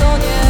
to nie